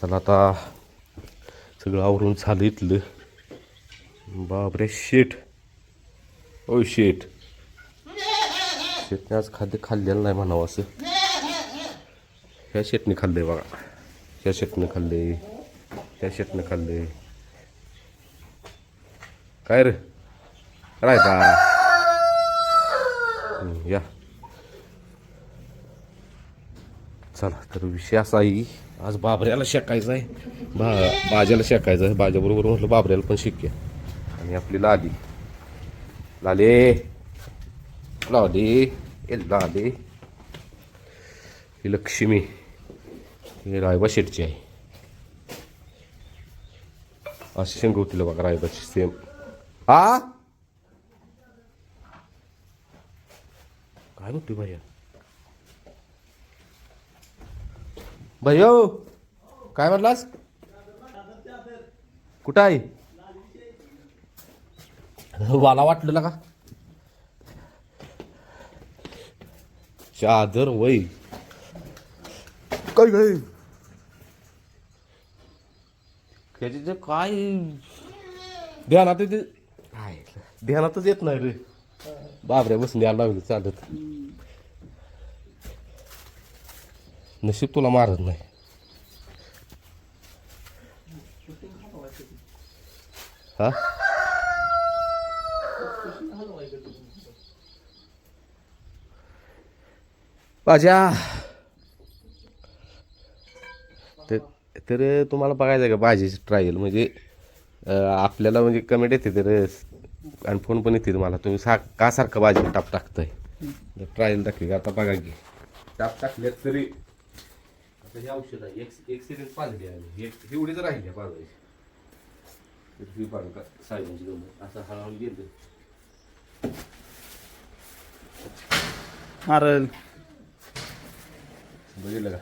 चला आता सगळं आवरून झालं इथलं. बापरे शेट. ओ शेट. शेटने आज खाद्य खाल्लेलं नाही म्हणावं असं. ह्या शेटने खाल्लंय बघा. ह्या शेटने खाल्ले त्या शेटने खाल्ले काय रे? रायता या. चला तर विषय असा आहे आज बाबऱ्याला शेकायचं आहे. बा बाजाला शेकायचं आहे. बाजाबरोबर म्हटलं बाबऱ्याला पण शिक्या आणि आपली लाली. लाले. लाली. ए लाले. ही लक्ष्मी. ही रायबा शेटची आहे. अशी होतील बघा रायबाची सेम. हा काय म्हणते भैया भैया काय म्हणलास कुठं आहे? मला वाटलं का? चादर वय. काय काय त्याचे जे काय? ध्यानात येते. काय ध्यानातच येत नाही रे. बाबऱ्या बसून यायला लागली चालत नशीब तुला मारत नाही. हा? भाज्या तर तुम्हाला बघायचं का भाजीची ट्रायल म्हणजे आपल्याला म्हणजे कमेंट येते तर आणि फोन पण येते तुम्हाला. तुम्ही सा का सारखं भाजी टाप टाकताय? ट्रायल का? आता बघा की टाप टाकले तरी आता हे औषध आहे एक एक्सिडेंट पाजली आहे. एक एवढीच राहिली आहे पाजायची तर ही का गंमत. असं हळूहळू गेलं. मारल. बघितलं का?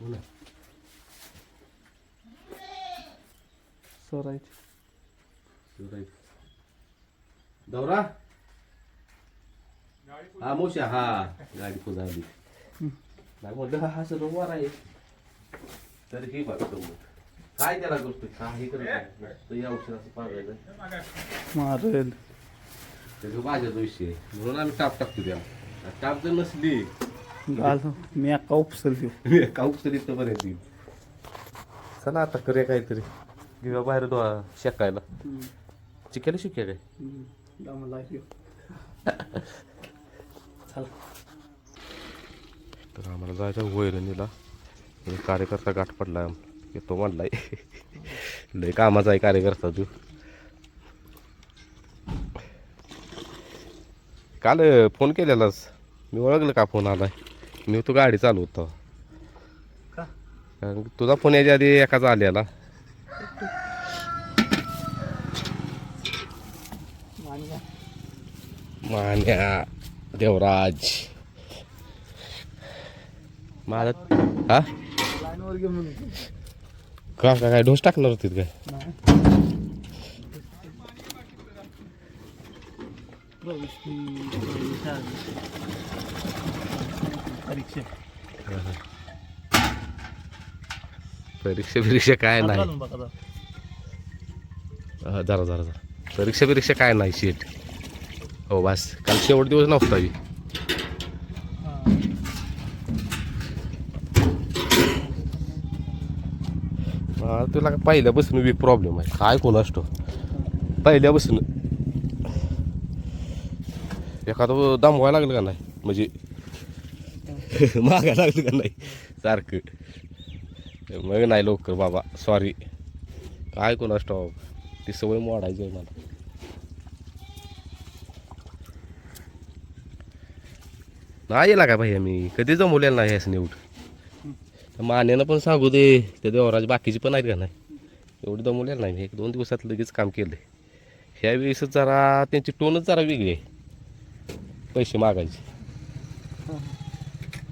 हो ना. सोरायची. दौरा. हा मोशा हा. गाडी पुन्हा आली नाही म्हटलं हा सर्व वर आहे. तर हे बघतो मग काय त्याला करतोय? काही करत नाही. तर या औषधाचं पाहायचं मारल. त्याचं माझ्याचा विषय आहे. म्हणून आम्ही टाप टाकतो त्या टाप जर नसली घाल. मी अक्का उपसल देऊ. काऊच तरी तर बरं येतील चला आता करूया काहीतरी. घेऊया बाहेर दो शेकायला. चिकायला शिकूया काय? तर आम्हाला जायचं वैरणीला. कार्यकर्ता गाठ पडला येतो म्हणलाय. लय कामाचा आहे कार्यकर्ता तू. काल फोन केलेलास? मी ओळखलं का फोन आलाय? मी तू गाडी चालवतो का? कारण तुझा फोन याच्या आधी एकाचा आलेला. मान्या. देवराज. माझा हा? का काय ढोस टाकणार होतीत काय? परीक्षा. परीक्षा बिरीक्षा काय नाही. जरा. हा, जरा जरा जरा. परीक्षा बिरीक्षा काय नाही शेट हो बस काल शेवट दिवस नव्हता तुला पहिल्यापासून बी प्रॉब्लेम आहे. काय कोण असतो? पहिल्यापासून. एखादं दमवायला लागलं का नाही? म्हणजे मागायला लागलं का नाही? सारखं. मग नाही लवकर बाबा. सॉरी काय कोण असतो? ती सवय मोडायची आहे मला. नाही येला का भाई मी कधी जमवलेलं नाही असं एवढं मान्यानं पण सांगू दे त्या देवराज बाकीची पण आहेत का नाही? एवढं दमवलेलं नाही. मी एक दोन दिवसात लगेच काम केलं ह्या वेळेस जरा त्यांची टोनच जरा वेगळी आहे. पैसे मागायचे.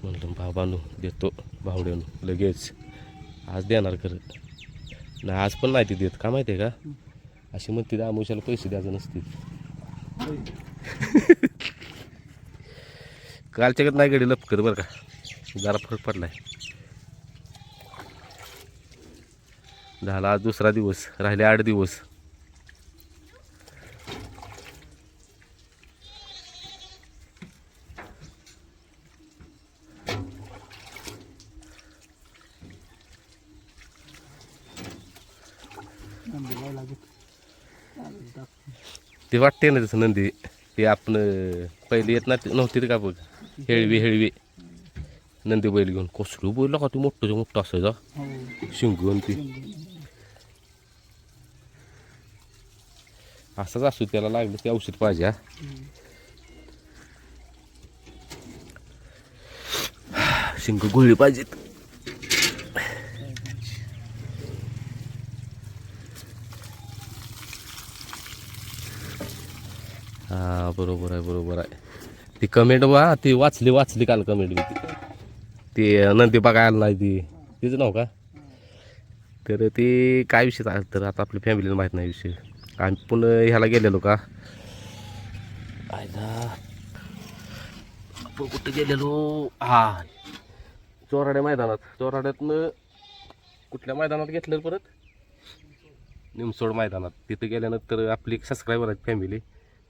म्हणलं बाबांनो देतो भावड्यानो लगेच. आज देणार खरं. नाही आज पण नाही ते देत का माहिती आहे का? अशी म्हणते आमुशाला पैसे द्यायचं नसतील. कालच्या गत नाही घडी लपकर बरं का. जरा फरक पडला आहे झाला आज दुसरा दिवस राहिले आठ दिवस. ते वाटते ना तसं नंदी ते आपण पहिले येत ना नव्हती का बघ? हेळवी हेळवी. नंदी बैल घेऊन कसलं बैल का ती? मोठं मोठं असायचा हो. शिंगून ती. असंच असू त्याला लागलं ते औषध पाहिजे हा. शिंग गोळी पाहिजेत हा बरोबर आहे बरोबर आहे. ती कमेंट वा ती वाचली वाचली काल कमेंट मी ती. ती नंदी बघायला नाही ती. तीच नाव का? तर ते काय विषय तर आता आपल्या फॅमिलीला माहीत नाही विषय. आम्ही पुन्हा ह्याला गेलेलो का? आपण कुठं गेलेलो? हा. चोराड्या मैदानात. चोराड्यातनं कुठल्या मैदानात घेतलं परत? निमसोड मैदानात. तिथं गेल्यानंतर आपली एक सबस्क्रायबर आहेत फॅमिली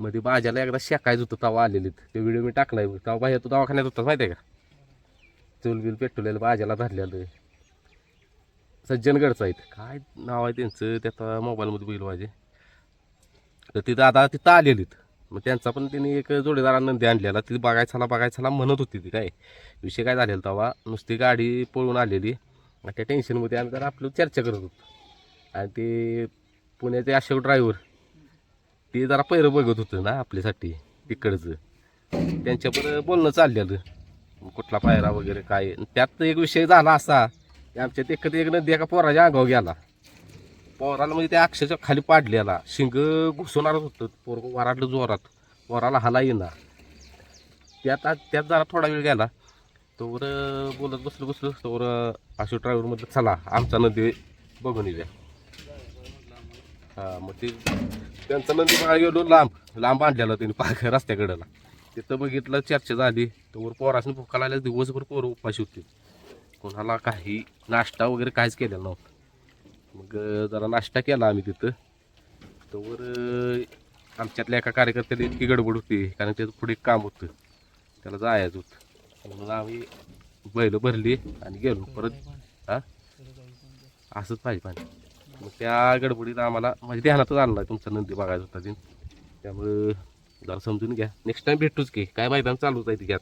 मध्ये बाजाला एकदा शेकायचं होतं तवा आलेलीत. ते व्हिडिओ मी टाकलाय तेव्हा बाहेर तू दवाखान्यात होता माहिती आहे का? चूल बिल पेटवलेलं बाजाला धरलेलं. सज्जनगडचं आहेत काय नाव आहे त्यांचं? त्याचा मोबाईलमध्ये बघितलं पाहिजे तर तिथं आता तिथं आलेलीत. मग त्यांचा पण त्यांनी एक जोडीदारा नंदी आणलेला. तिथे बघायचाला बघायचाला म्हणत होती ती काय? विषय काय झालेला तेव्हा नुसती गाडी पळून आलेली. त्या टेन्शनमध्ये आम्ही जरा आपलं चर्चा करत होतो. आणि ते पुण्याचे अशोक ड्रायव्हर ते जरा पैरं बघत होतं ना आपल्यासाठी तिकडचं. त्यांच्याबरोबर बोलणं चाललेलं. कुठला पायरा वगैरे काय. त्यात एक विषय झाला असा की आमच्यात एकत एक नदी एका पोराच्या अंगावर गेला. पोराला म्हणजे त्या अक्षरशः खाली पाडलेला. शिंग घुसवणारच होतं. पोर वराडलं जोरात. पोराला हाला येणार त्यात त्यात जरा थोडा वेळ गेला. तोवर बोलत बसलो बसलो. तोवर अशोक ड्रायव्हर म्हटलं चला आमचा नदी बघून येऊया. हा मग ते त्यांचं नंदी बघायला गेलो लांब लांब आणलेला त्यांनी पाक रस्त्याकडेला तिथं बघितलं चर्चा झाली. तर पोरासने भुका लागल्या दिवसभर पोरं उपाशी होती. कोणाला काही नाश्ता वगैरे काहीच केलेला नव्हता. मग जरा नाश्ता केला आम्ही तिथं. तर आमच्यातल्या एका कार्यकर्त्याला इतकी गडबड होती कारण त्याचं पुढे काम होतं. त्याला जायचं होतं. म्हणून आम्ही बैल भरली आणि गेलो. परत हां? असंच पाहिजे पाणी. मग त्या गडबडीत आम्हाला म्हणजे ध्यानातच आणला तुमचा नंदी बघायचा होता दिन त्यामुळं जरा समजून घ्या. नेक्स्ट टाइम भेटूच की. काय मैदान चालूच आहे ती घ्यात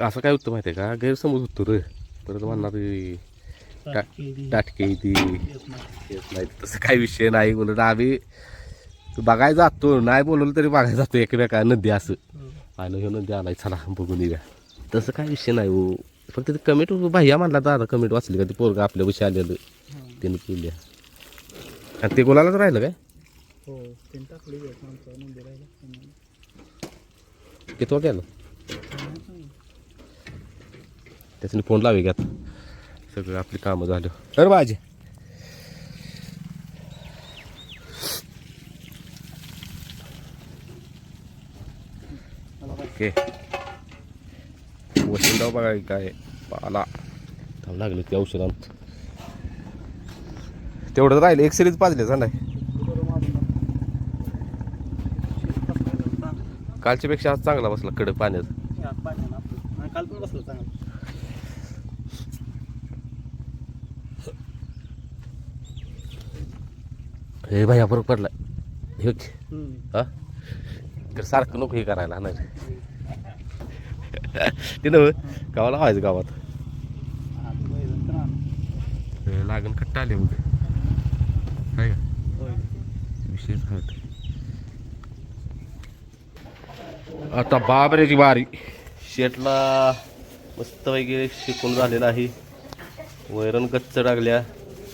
असं काय होतं माहिती आहे का? गैरसमज होतो रे. परत म्हणणार. टाटके ती येत नाही. तसं काही विषय नाही. उलट आम्ही बघायला जातो. नाही बोलवलं तरी बघायला जातो. एकमेका नदी असं. हो. आलं हे नदी आलाय. चला बघून येऊया. तसं काय विषय नाही हो. फक्त ते कमेंट भैया म्हणला दादा कमेंट वाचली का? ते पोरगा आपल्या विषय आलेलं. त्याने केली आणि ते गोलालाच राहिलं काय? हो त्यांनी टाकली नंदी राहिला त्यांनी. कितवा केलं त्याच्याने फोन लावे घ्यात सगळं आपली कामं झालं. अरे बाजी. ओके. वसंतराव बघा काय? पाला लागले ते औषध आमचं तेवढं राहिलं एक सिरीज पाजले नाही बरं मारून टाक. कालच्या पेक्षा आज चांगला बसला कडक पाण्यात काल पण बसलं चांगलं हे पडला हे. हम्म. हा तर सारखं नको हे करायला नाही ते नव गावाला व्हायचं गावात लागण कट्टा आले मग काय. विशेष आता बाबऱ्याची बारी शेटला मस्त वगैरे शिकून झालेला आहे. वैरण गच्च टाकल्या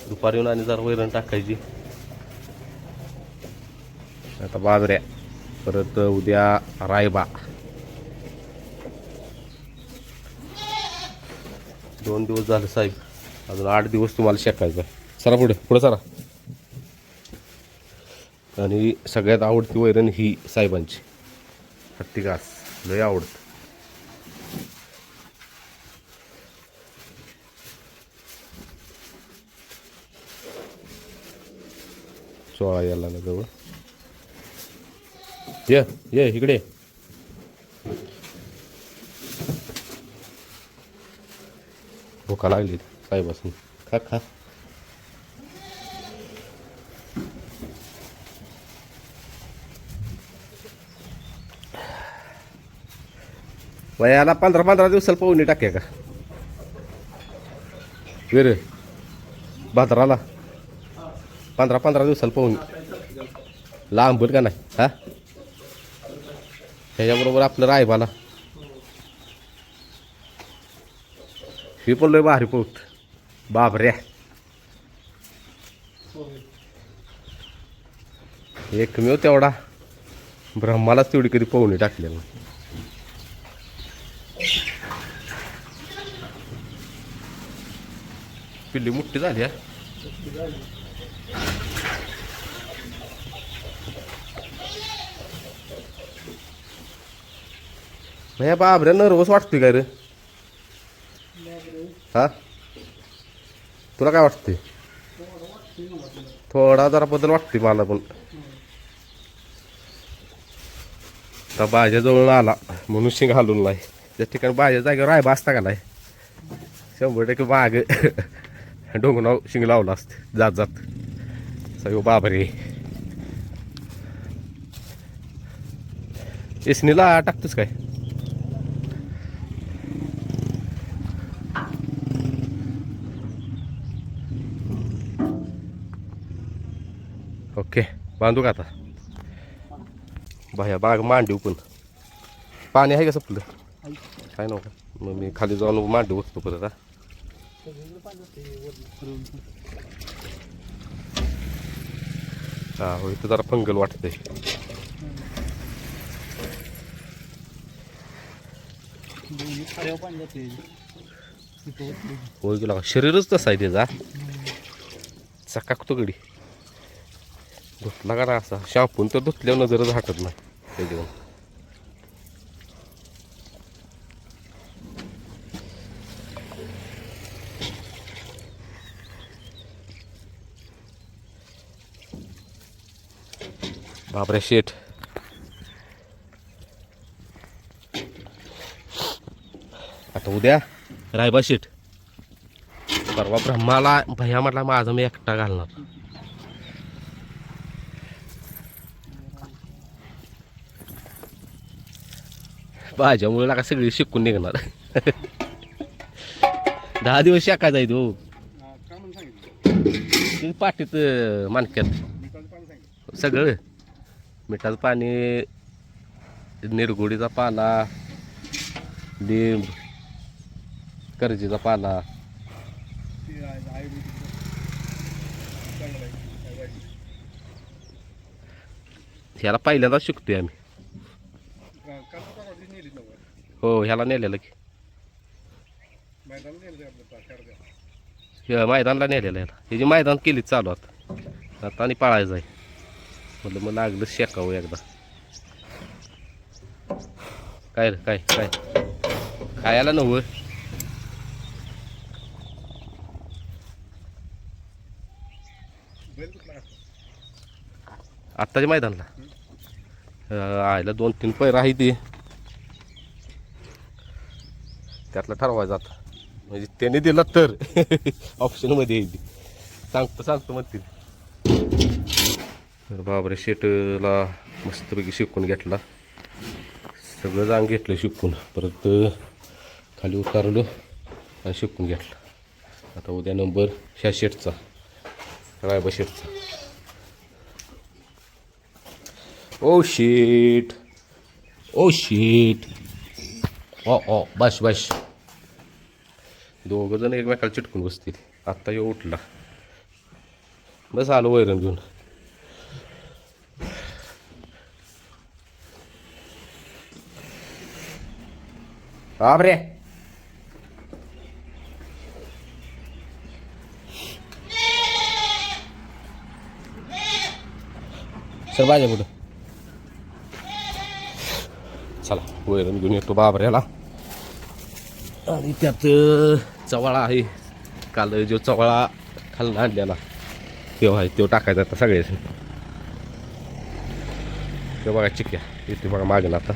दुपारी येऊन आणि जरा वैरण टाकायची. आता बाजऱ्या परत उद्या रायबा. दोन दिवस झालं साहेब. अजून आठ दिवस तुम्हाला शेकायचं आहे. सरा पुढे पुढे सरा आणि सगळ्यात आवडती वैरण ही साहेबांची. हत्ती घास लय आवडत. सोळा याला ना जवळ. ये ये इकडे भुका लागली साहेबासून खा खा. वयाला पंधरा पंधरा दिवसाला पाहुणे टाके का? वेर भाद्राला. पंधरा पंधरा दिवसाला पाहुणे. लांबल का नाही? हा? ह्याच्याबरोबर आपलं रायबाला. ही पण लय भारी पोत. बापऱ्या एकमेव तेवढा. ब्रह्मालाच तेवढी कधी पोहणी टाकले मग पिल्ली मोठी झाली हा. नाही बाबऱ्या नर्वस वाटतोय काय रे? हा? तुला काय वाटते? थोडा जरा बदल वाटते मला पण. आता बाजा जवळ आला म्हणून शिंग घालून नाही त्या ठिकाणी भाज्या जागेवर आहे बसता का नाही? शंभर टक्के बाग. डोंगराव शिंग लावला असते जात जात. सगळं बाबरे इसनीला टाकतोस काय? ओके बांधू का आता? बाया बाग मांडीव पण. पाणी आहे का संपलं? काय नव्हतं मग मी खाली जाऊन मांडीव बसतो परत आता हा हो इथं जरा फंगल वाटतंय. दोन्ही होय गेला शरीरच तसा आहे त्याचा चकाकतो गडी. धुतला का असा? शॅम्पून तर धुतल्यावर नजरच हटत नाही. त्याच्यावर बापरे शेठ. आता उद्या? रायबा शेठ. परवा ब्रह्माला भैया म्हटला माझं मी एकटा घालणार. भाज्यामुळे नका सगळी शिकून निघणार. दहा दिवस शाका आहे हो. पाठीत मानक्यात. सगळं. मिठाचं पाणी निरगुडीचा पाला लिंब करजीचा पाला आहे ह्याला पहिल्यांदा शिकतोय आम्ही का- काल परवाची नेली नव्हतं हो ह्याला नेलेलं की. हे मैदानला नेलेलं ह्याला ह्याची मैदान केलीच चालू आता. आता आणि पाळायचं आहे. म्हटलं मग लागलं शेकावं एकदा. काय रे काय काय? खायला नव्ह आत्ताच्या मैदानला. आयला दोन तीन पैर आहे ते. त्यातलं ठरवायचं आता. म्हणजे त्याने दिला तर. ऑप्शनमध्ये येईल. सांगतो सांगतो म्हणतील. तर बाबरे शेटला मस्तपैकी शिकून घेतला. सगळं जांग घेतलं शिकून. परत खाली उतारलो आणि शिकून घेतलं. आता उद्या नंबर ह्या शेटचा रायबा शेटचा. ओ शीट ओ शीट ओ ओ बस बस. दोघं जण एकमेकाला चिटकून बसतील. आत्ता येऊ उठला. बस आलो वैरण घेऊन. बापरे. सर पाहिजे कुठं चला वैरण घेऊन येतो बाबऱ्याला. आणि त्यात चवळा आहे. काल जो चवळा खालून आणलेला तेव्हा आहे तो टाकायचा आता सगळ्याच ते बघा चिक्या इथे बघा मागेन आता.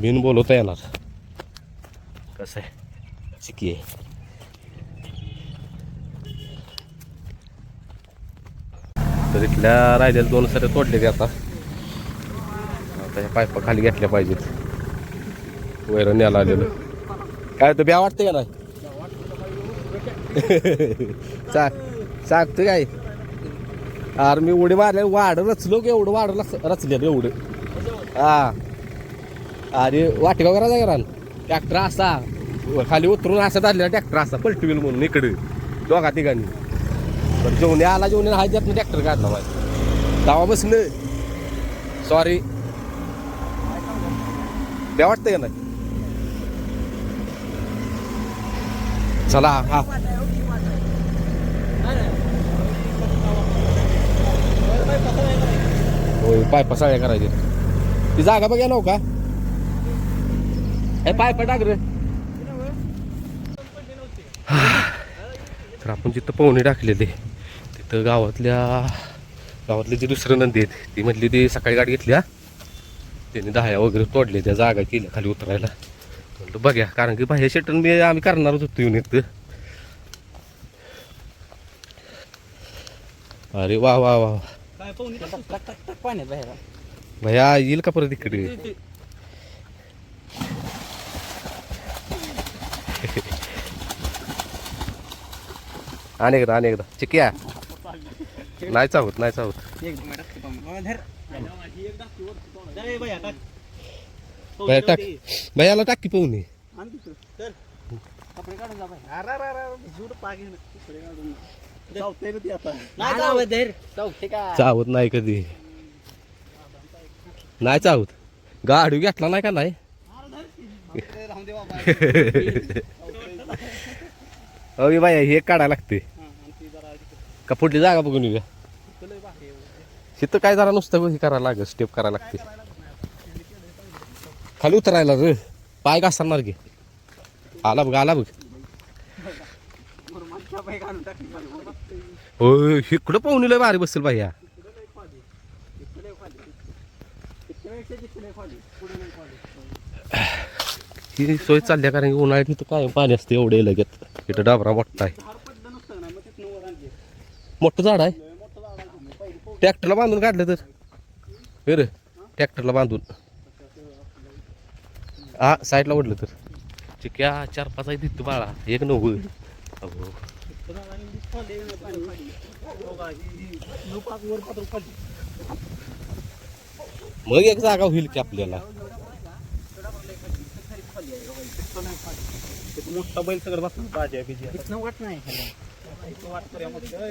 बिन बोलवता येणार. कसं आहे? चिकी आहे. तर इथल्या राहिलेल्या दोन सरे तोडले ते आता. आता ह्या पायपा खाली घेतल्या पाहिजेत. वैरण न्यायला आलेलं. काय तर ब्या वाटतं का नाही? चाक सांगतो काय? अरे मी उडी मारले वाढ रचलो की एवढं वाढ रचले एवढं. हा. अरे वाटेगाव करायचा करा ट्रॅक्टर असा. खाली उतरून असा धरलेला ट्रॅक्टर असा पलटवेल म्हणून इकडे. दोघा तिघांनी. पण जेवणे आला जेवणे हा त्यातनं ट्रॅक्टर काढला माझ्या दावा बसलं. सॉरी द्या वाटतं का नाही? चला हा. होय पाय पसाळ्या करायचे. ती जागा बघा नव हो का? ए पाय टाक रे. तर आपण जिथं पोहणे टाकलेले तिथं गावातल्या गावातली जी दुसरं नंदी आहेत ती म्हटली ती सकाळी गाडी घेतली हा. त्यांनी दह्या वगैरे तोडले त्या जागा केल्या खाली उतरायला. म्हणलं बघ्या कारण की बाह्य शेटन मी आम्ही करणारच होतो येऊन इथं अरे वा वा वा भैया येईल का परत इकडे? अनेकदा अनेकदा. चिकिया. नाही चावत नाही चावत मिनिट टाक बाया, टाक. की पाहुणे आण तिकडं. धर. कपडे काढून जा बाहेर. अरे, अरे, अरे, अरे, झुड पाग आहे ना. कपडे काढून. चावतंय रे ते आता. नाही चावत धर. चावते का? चावत नाही कधी नाही चावत गाडी घेतला नाही का नाही अरे, राहून दे बाबा. अगे बाया हे काढायला लागते हा, आणि ती जरा तिकडं. का पुढली जागा बघून येऊया लय आहे. तिथं काय जरा नुसतं हे करायला लागेल स्टेप करायला लागते खाली उतरायला रे. पाय घासणार गे आला बघ आला बघ. हो इकडं पाहुणे लय भारी बसेल बाई ही सोय चालल्या कारण की उन्हाळ्यात तिथं काय पाणी असते एवढे लगेच. इथं डाबरा मोठा आहे मोठं झाड आहे. मोठं झाड आहे. ट्रॅक्टरला बांधून काढलं तर. हे रे ट्रॅक्टरला बांधून. हा साईडला ओढलं तर. चिक्या चार पाच आहे तिथं बाळा. एक अहो नऊ खाली. मग एक जागा होईल की आपल्याला? मोठा बैल सगळं बिजी इथनं वाट नाही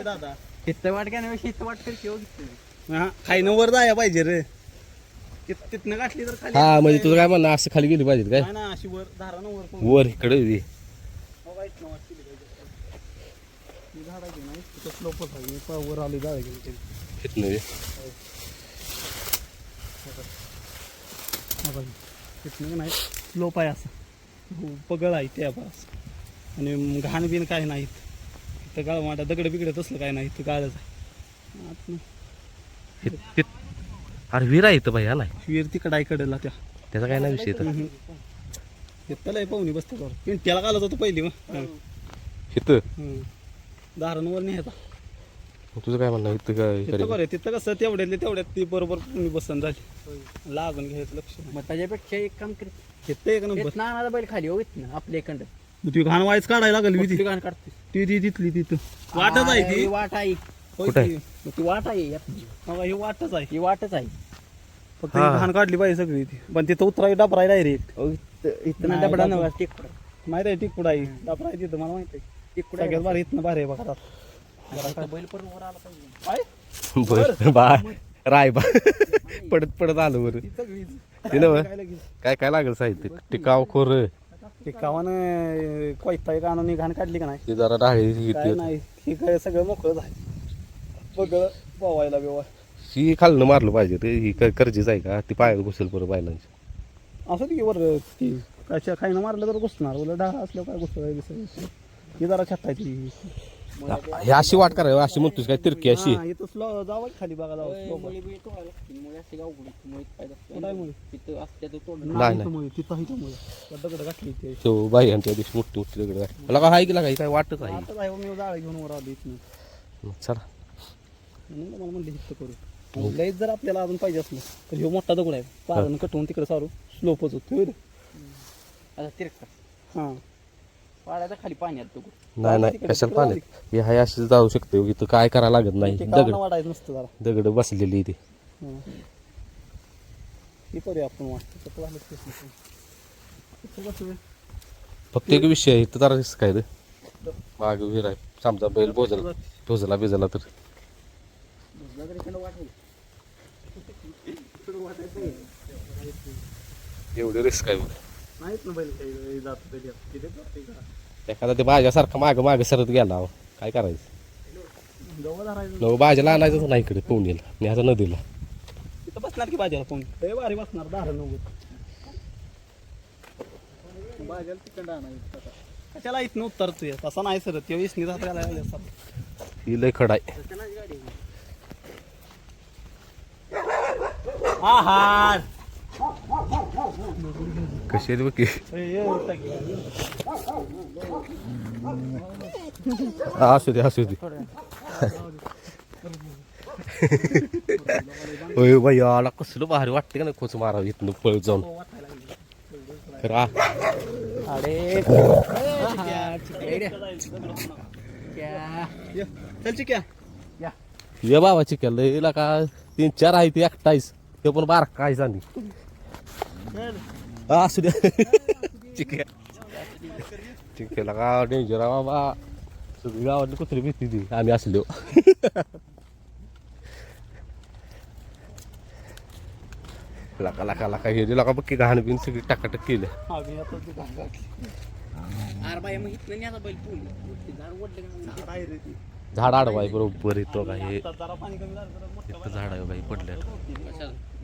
दादा. इथं वाट इथं वाट कर हा खायनं वर जाया पाहिजे रे. तिथ- तिथनं गाठली तर खाली हा म्हणजे तुझं काय म्हणणं असं खाली गेली पाहिजे काय नाही ना अशी वर वर. वर इकडे दे. का, इथनं वाट केली पाहिजे. ही झाडं घे नाही तिथं आहे. मी वर आली झाडं ते. इथनं. हो तिथनं नाही स्लोप आहे असं पगळ आहे त्या बस आणि घाण बिन काय नाही इथं गाळ वाटा दगड बिगडत असलं काय नाही इथं गाळच आहे अरे विरा इथं बाई हा नाही विहीर तिकडं त्या. त्याचा काय नाही विषय इथं. तिथं लय पाहुणी बसते बरं. पिंट्याला घालत होतो पहिली मग. इथं? दारांवर न्यायचा तुझं काय म्हणणं? इथं काय तिथं? बरं तिथं कसं तेवढ्यातले तेवढ्यात ती बरोबर तुम्ही बसन झाली. लागून घ्यायचं लक्ष. मग त्याच्यापेक्षा एक काम कर. घेतं एक नंबर. नानाचा बैल खाली हो ना आपल्या इकडं. मग ती घाण वाईच काढायला लागली मी ती ठिकाण काढते ती ती तिथली तिथं. वाटच आहे ती. वाट आहे. कुठं? ती. वाट आहे यात. हो ही वाटच आहे. ही वाटच आहे. फक्त हा. ही. घाण काढली पाहिजे सगळी ती. पण तिथं उतराई डबराय डायरेक्ट अहो, इथं- इथं नाही, डबडा डबडा. नव्हा टिकड माहिती आहे टिकूड आहे. डबरा आहे तिथं मला माहिती आहे. टिकड सगळ्यात भारी इथनं भारी आहे बघा बैल पण वर आला पाहिजे. बर बा राय बा पडत पडत आलं बरं. काय काय लागेल साहित्य? टिकाव खोर. ते कावानं कोयता एक आणून घाण काढली का नाही? ते जरा डाळी ही काय नाही. हे काय सगळं मोकळं झालं. बघ पोवायला बिवा ही खालनं मारलं पाहिजे रे ही काय गरजेचं आहे का? ती पायात घुसेल बरं बायलांची असं की वर ती काय खायनं मारलं तर घुसणार उलट डाळ असल्यावर काय घुसणार ही जरा छत्ता ती. हे अशी वाट करा अशी म्हणतोस काय तिरकी अशी? हा, इथं स्लो जावं खाली बघा जावं काय कुठं आहे मुळे? तो नाही, नाही नाही. इथं मुळे, तिथं इथं मुळे. त्या दगड घातली ते तो बाई आणि त्या दिवशी मोठी मोठी दगड. मला का हाय की लागा काय वाटत आहे. आता आहे मी जाळ घेऊन वर आलो इथनं. चला. म्हणून मला म्हणलं हिथं करू. लयच जर आपल्याला अजून पाहिजे असलं तर ह्यो मोठा दगड आहे. पारण कटवून तिकडे सारू स्लोपच होतो? आता तिरका हा. खाली पाण्यात तो नाही नाही कशाला पाण्यात हे हाय अशी जाऊ शकते इथं काय करायला लागत नाही. दगड. वाढायचं नसतं जरा. दगड बसलेली इथे. हा. हे करूया आपण वाटतं तर. फक्त एक विषय आहे इथं जरा रिस्क आहे रे. माग आहे. समजा बैल भोजला. भोजला बिजला तर. एवढी रिस्क आहे ना बैल काही जात का? एखादा ते माझ्यासारखा माग माग सरत गेला अहो. काय करायचं? जवळ धरायचं नव भाज्याला आणायचंच नाही इकडे पुण्याला मी आता नदीला. तिथं बसणार की बाजाला कोण? लय भारी बसणार दार नव्वद. बाजाला तिकडं आणायचं आता. कशाला इथनं उतरतोय? तसा नाही सर ते इसनी जात राहिला ही लय खड आहे. आहार. कशी आहे रे बघ असू दे असू दे. होय बाई आला कसलं भारी वाटते का नाही खोच मारावं इथनं पळत जाऊन. खरं आ. अरे. चल चिक्या. ये बाबा चिकल लयला का तीन चार आहे ते एकटाईस ते पण बार काय झाली असू द्या चिक्या चिक्याला का डेंजर आहे बाबा सगळी गावातली कुत्री भीती ती आम्ही असलो लका लका लाका हे लाका बक्की घाण बिन सगळी टाकाटक केलं आम्ही बाई झाड आडवाय बरोबर येतो का हे झाड आहे बाई पडल्या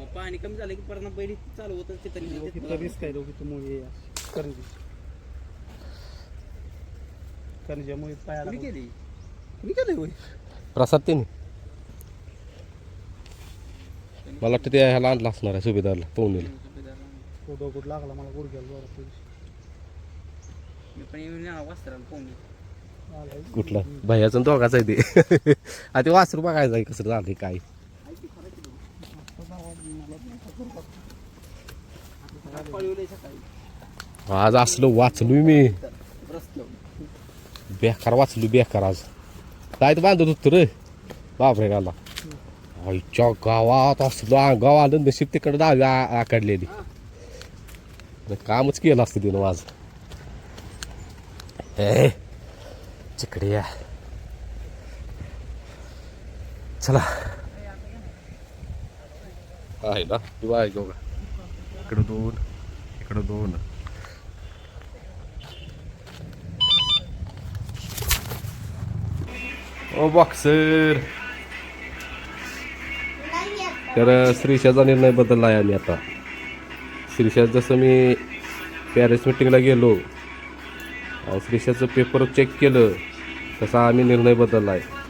मग पाणी कमी झालं की परत बैल चालू होतं तिथं तिथं रिस्क आहे दोघी मुळे करंजी. करंजामुळे पायाला कुणी केली? मी केलंय होय? प्रसाद त्याने मला वाटतं ते ह्याला आणला असणार आहे सुभेदारला पवनीला. तो दगड लागला मला गुडघ्याला. मी पण येऊन वस्त्राला. कुठला? भैयाचं दोघाच आहे ते. आ ते वासरू बघायचं आहे कसं झालं काय. आज असलं वाचलो मी. बेकार वाचलो बेकार आज. काय तर बांधत होत रे. बापरे गाला. आईच्या गावात असलं गावाला नशीब तिकडे दहावी आकडलेली. कामच केलं असतं तिनं माझं. तिकडे या चला. आहे ना? किंवा आहे का? इकडं दोन इकडं दोन. ओ बॉक्सर तर श्रीशाचा निर्णय बदलला आहे आम्ही आता. श्रीशा जसं मी पॅरेंट्स मिटिंगला गेलो श्रीशाचं पेपर चेक केलं तसा आम्ही निर्णय बदलला आहे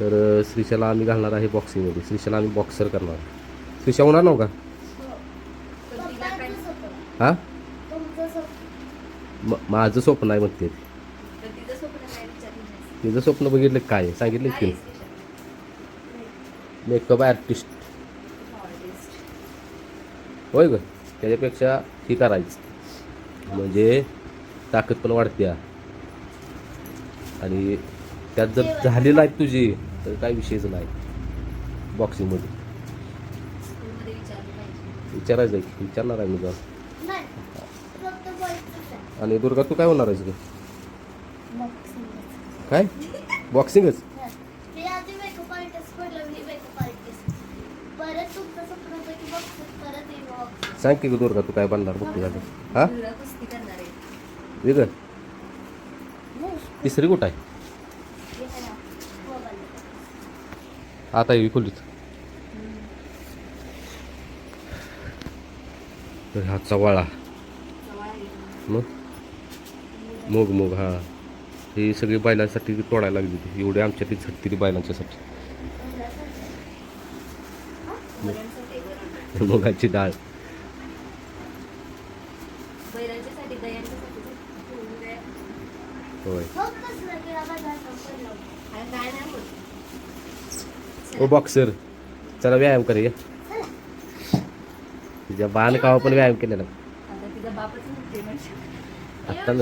तर श्रीशाला आम्ही घालणार आहे बॉक्सिंगमध्ये श्रीशाला आम्ही बॉक्सर करणार. श्रीशा होणार नव्ह का? हां? माझं स्वप्न आहे म्हणते. तिचं स्वप्न बघितलं काय? आहे? सांगितलं की मेकअप आर्टिस्ट आर्टिस्ट होय ग. त्याच्यापेक्षा ही करायची. म्हणजे ताकद पण वाढत्या. आणि त्यात जर झालेलं आहे तुझी तर काही विषयच नाही. बॉक्सिंगमध्ये विचारायचं आहे विचारणार आहे मी जाऊन आहे आणि दुर्गा तू काय होणार आहेस ग? काय? बॉक्सिंगच सांग की दुर्गा तू काय बनणार मोठी झाली हा? वेगळं तिसरी कुठं आहे हे आहे ना, मोबाईल. आता येऊ खोलीत. तर हा चवाळा. मग? मूग मूग हा. ही सगळी बैलांसाठी तोडायला लागली होती एवढी आमच्या ती झटती ती बैलांच्यासाठी. मुगाची डाळ. होय. ओ बॉक्सर चला व्यायाम करूया. तिच्या बाण कावा पण व्यायाम केलेला. आत्ता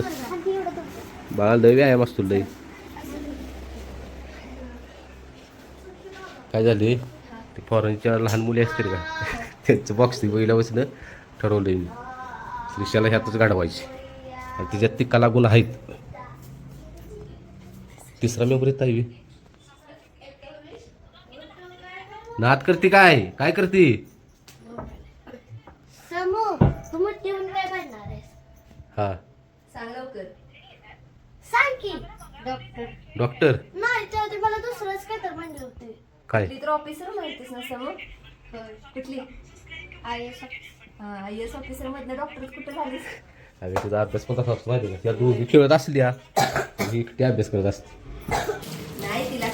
बाळा लय व्यायाम असतो लय. काय झाले? ते फॉरेनच्या लहान मुली असतील का? त्यांचं बॉक्सिंग पहिल्या बसणं ठरवलंय मी. श्रीशाला ह्यातच गाडवायची आणि तिच्यात ती कलागुण आहेत. तिसरा मेंबर येत आहे नाद करते काय? काय करते? काय बनणार आहेस. हा. सांग लवकर. सांग की. डॉक्टर. डॉक्टर? नाही मला दुसरंच काय तर म्हणले होते. काय? कुठली तर ऑफिसर माहितीस ना समोर कुठली? आय एस हा आय एस ऑफिसर मधनं डॉक्टर कुठं झालीस? अगं तुझा अभ्यास पण तसा असतो माहिती आहे का? त्या दोघी खेळत असल्या ही एकटी अभ्यास करत असते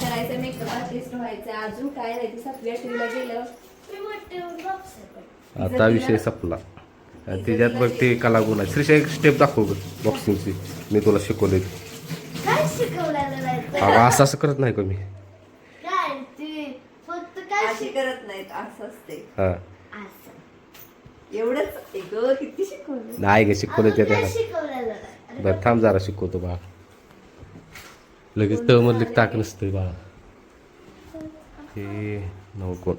करायचं मेकअप आर्टिस्ट व्हायचं अजून काय नाही ती सातवी आठवीला गेलं. आता विषय संपला. त्याच्यात बघ ते कलागुण आहे श्रीशा एक स्टेप दाखव ग बॉक्सिंगची मी तुला शिकवले काय शिकवलेलं नाही अगं असं असं करत नाही का मी? काय ते फक्त काय अशी शिक करत नाहीत असं असते. हा. असं. एवढंच किती शिकवलं नाही ग शिकवलं ते बरं थांब जरा शिकवतो बाळा. लगेच तळ मधली ताक नसतंय बाळा. हे नव कोण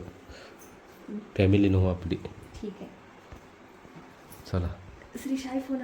फॅमिली नव आपली. ठीक आहे. चला. श्री शाई फोन